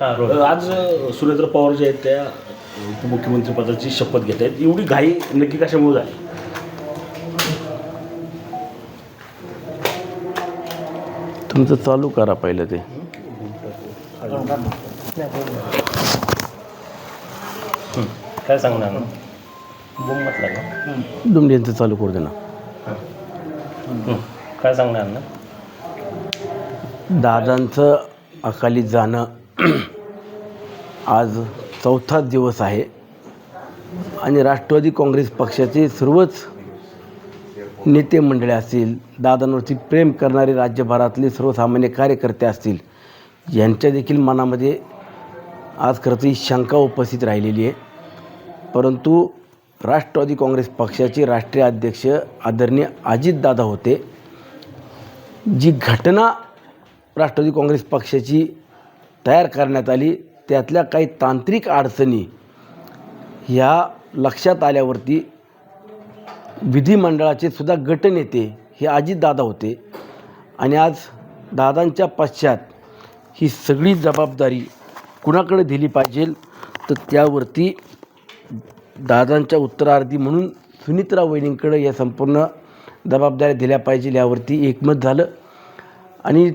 हा आज सुरेंद्र पवार जे आहेत त्या उपमुख्यमंत्री पदाची शपथ घेत आहेत एवढी घाई नक्की कशामुळे झाली? तुमचं चालू करा पहिलं ते. काय सांगणार? दुमड्यांचं चालू करू दे ना. काय सांगणार ना? दादांचं अकाली जाणं आज चौथा दिवस आहे आणि राष्ट्रवादी काँग्रेस पक्षाचे सर्वच नेते मंडळी असतील दादांवरती प्रेम करणारे राज्यभरातले सर्वसामान्य कार्यकर्ते असतील यांच्या देखील मनामध्ये आज खरं तर ही शंका उपस्थित राहिलेली आहे. परंतु राष्ट्रवादी काँग्रेस पक्षाचे राष्ट्रीय अध्यक्ष आदरणीय अजितदादा होते जी घटना राष्ट्रवादी काँग्रेस पक्षाची तयार करण्यात आली. त्यातल्या काही तांत्रिक अडचणी ह्या लक्षात आल्यावरती विधिमंडळाचे सुद्धा गटनेते हे अजितदादा होते. आणि आज दादांच्या पश्चात ही सगळी जबाबदारी कुणाकडे दिली पाहिजे? तर त्यावरती दादांच्या उत्तरार्धी म्हणून सुनित्रा वहिनींकडे या संपूर्ण जबाबदाऱ्या दिल्या पाहिजे यावरती एकमत झालं. आणि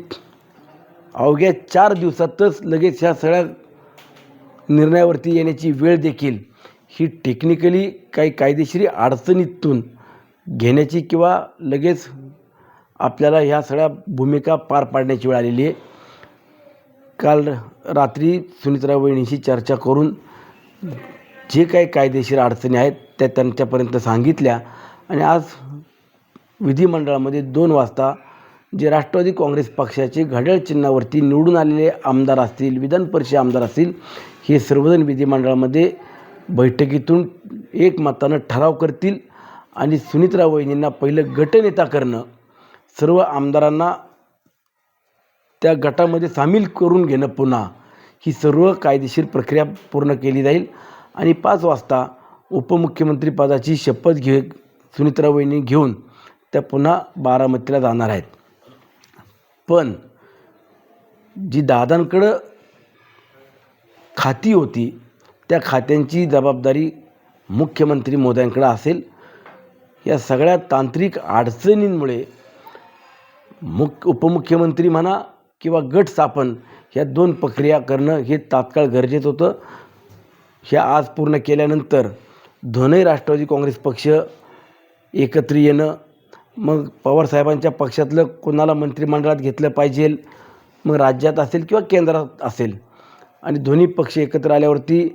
अवघ्या चार दिवसातच लगेच ह्या सगळ्या निर्णयावरती येण्याची वेळ देखील ही टेक्निकली काही कायदेशीर अडचणीतून घेण्याची किंवा लगेच आपल्याला ह्या सगळ्या भूमिका पार पाडण्याची वेळ आलेली आहे. काल रात्री सुनित्रा वहिनीशी चर्चा करून जे काही कायदेशीर अडचणी आहेत त्या त्यांच्यापर्यंत सांगितल्या. आणि आज विधिमंडळामध्ये दोन वाजता जे राष्ट्रवादी काँग्रेस पक्षाचे घड्याळ चिन्हावरती निवडून आलेले आमदार असतील विधान परिषद आमदार असतील हे सर्वजण विधिमंडळामध्ये बैठकीतून एकमतानं ठराव करतील आणि सुनित्रा वहिनींना पहिलं गटनेता करणं सर्व आमदारांना त्या गटामध्ये सामील करून घेणं पुन्हा ही सर्व कायदेशीर प्रक्रिया पूर्ण केली जाईल. आणि पाच वाजता उपमुख्यमंत्रीपदाची शपथ घे सुनित्रा वहिनी घेऊन त्या पुन्हा बारामतीला जाणार आहेत. पण जी दादांकडं खाती होती त्या खात्यांची जबाबदारी मुख्यमंत्री मोदयांकडं असेल. या सगळ्या तांत्रिक अडचणींमुळे मुख्य उपमुख्यमंत्री म्हणा किंवा गट स्थापन ह्या दोन प्रक्रिया करणं हे तात्काळ गरजेचं होतं. ह्या आज पूर्ण केल्यानंतर दोनही राष्ट्रवादी काँग्रेस पक्ष एकत्र येणं मग पवारसाहेबांच्या पक्षातलं कोणाला मंत्रिमंडळात घेतलं पाहिजे मग राज्यात असेल किंवा केंद्रात असेल? आणि दोन्ही पक्ष एकत्र आल्यावरती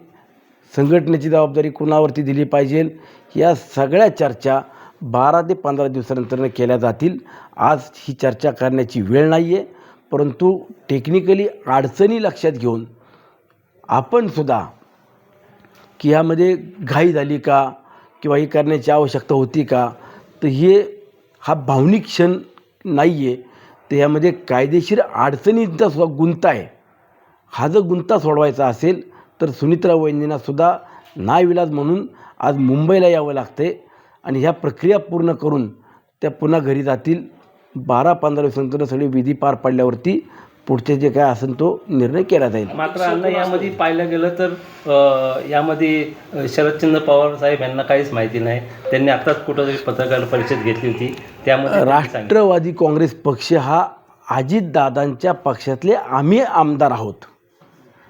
संघटनेची जबाबदारी कुणावरती दिली पाहिजे? या सगळ्या चर्चा बारा ते पंधरा दिवसानंतर केल्या जातील. आज ही चर्चा करण्याची वेळ नाही आहे परंतु टेक्निकली अडचणी लक्षात घेऊन आपणसुद्धा की यामध्ये घाई झाली का? किंवा ही करण्याची आवश्यकता होती का? तर हे हा भावनिक क्षण नाही आहे तर यामध्ये कायदेशीर अडचणींचा सुद्धा गुंता आहे. हा जर गुंता सोडवायचा असेल तर सुनित्रा वहिनींना नाविलाज म्हणून आज मुंबईला यावं लागते आणि ह्या प्रक्रिया पूर्ण करून त्या पुन्हा घरी जातील. बारा पंधरा दिवसानंतर सगळी विधी पार पडल्यावरती पुढचे जे काय असेल तो निर्णय केला जाईल. मात्र अन्न यामध्ये पाहिलं गेलं तर अं, यामध्ये शरदचंद्र पवार साहेब यांना काहीच माहिती नाही. त्यांनी आत्ताच कुठंतरी पत्रकार परिषद घेतली होती. त्यामध्ये त्यांनी सांगितलं. राष्ट्रवादी काँग्रेस पक्ष हा अजितदादांच्या पक्षातले आम्ही आमदार आहोत.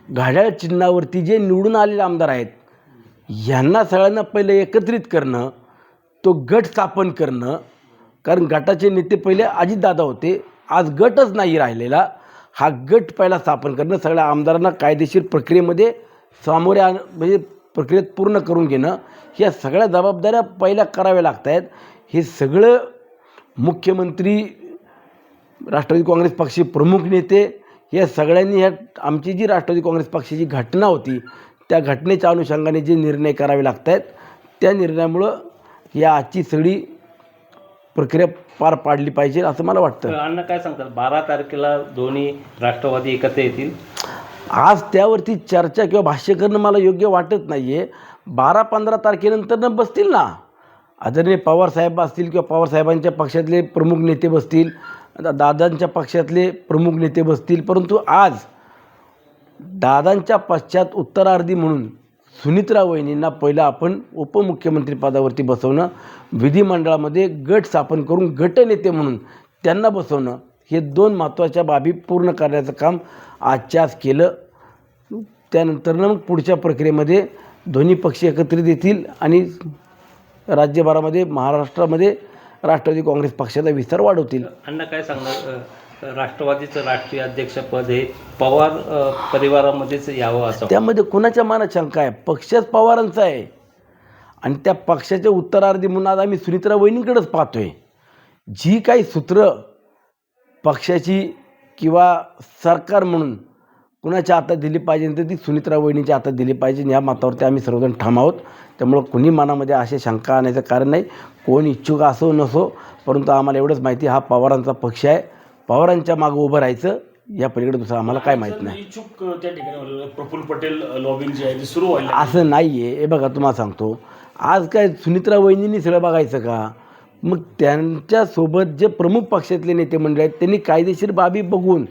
घड्याळ चिन्हावरती जे निवडून आलेले आमदार आहेत यांना सगळ्यांना पहिलं एकत्रित करणं तो गट स्थापन करणं कारण गटाचे नेते पहिले अजितदादा होते. आज गटच नाही राहिलेला. हा गट पहिला स्थापन करणं सगळ्या आमदारांना कायदेशीर प्रक्रियेमध्ये सामोरे आण म्हणजे प्रक्रियेत पूर्ण करून घेणं ह्या सगळ्या जबाबदाऱ्या पहिल्या कराव्या लागत आहेत हे सगळं मुख्यमंत्री राष्ट्रवादी काँग्रेस पक्षाचे प्रमुख नेते या सगळ्यांनी ह्या आमची जी राष्ट्रवादी काँग्रेस पक्षाची घटना होती त्या घटनेच्या अनुषंगाने जे निर्णय करावे लागत आहेत त्या निर्णयामुळं या आजची सगळी प्रक्रिया पार पाडली पाहिजे असं मला वाटतं. अण्णा काय सांगतात? बारा तारखेला दोन्ही राष्ट्रवादी एकत्र येतील? आज त्यावरती चर्चा किंवा भाष्य करणं मला योग्य वाटत नाही आहे बारा पंधरा तारखेनंतरनं बसतील ना. आदरणीय पवारसाहेब असतील किंवा पवारसाहेबांच्या पक्षातले प्रमुख नेते बसतील दादांच्या पक्षातले प्रमुख नेते बसतील परंतु आज दादांच्या पश्चात उत्तरार्धी म्हणून सुनित्रा वहिनींना पहिलं आपण उपमुख्यमंत्रीपदावरती बसवणं विधिमंडळामध्ये गट स्थापन करून गटनेते म्हणून त्यांना बसवणं हे दोन महत्त्वाच्या बाबी पूर्ण करण्याचं काम आजच्या आज केलं. त्यानंतरनं मग पुढच्या प्रक्रियेमध्ये दोन्ही पक्ष एकत्रित येतील आणि राज्यभरामध्ये महाराष्ट्रामध्ये राष्ट्रवादी काँग्रेस पक्षाचा विस्तार वाढवतील. अण्णा काय सांगणार? राष्ट्रवादीचं राष्ट्रीय अध्यक्षपद हे पवार परिवारामध्येच यावं असं. त्यामध्ये कुणाच्या मनात शंका आहे? पक्षच पवारांचा आहे. आणि त्या पक्षाच्या उत्तरार्धी म्हणून आज आम्ही सुनित्रा वहिनींकडेच पाहतोय. जी काही सूत्र पक्षाची किंवा सरकार म्हणून कुणाच्या हातात दिली पाहिजे तर ती सुनित्रा वहिनीच्या हातात दिली पाहिजे या मतावरती आम्ही सर्वजण ठाम आहोत. त्यामुळं कुणी मनामध्ये असे शंका आणायचं कारण नाही. कोण इच्छुक असो नसो परंतु आम्हाला एवढंच माहिती हा पवारांचा पक्ष आहे. पवारांच्या मागं उभं राहायचं या पलीकडे दुसरं आम्हाला काय माहीत नाही. इच्छुक त्या ठिकाणी झालेलं आहे. प्रफुल्ल पटेल लॉबिंग जी आहे ती सुरू व्हायला असं नाही आहे हे बघा तुम्हाला सांगतो. आज काय सुनित्रा वहिनींनी सगळं बघायचं का? मग त्यांच्यासोबत जे प्रमुख पक्षातले नेते मंडळी आहेत त्यांनी कायदेशीर बाबी बघून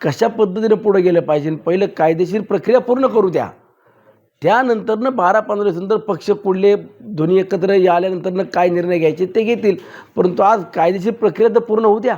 कशा पद्धतीने पुढे गेलं पाहिजे? पहिलं कायदेशीर प्रक्रिया पूर्ण करू द्या. त्यानंतरनं बारा पंधरा दिवसानंतर पक्ष कुठले दोन्ही एकत्र आल्यानंतरनं काय निर्णय घ्यायचे ते घेतील. परंतु आज कायदेशीर प्रक्रिया तर पूर्ण होऊ द्या.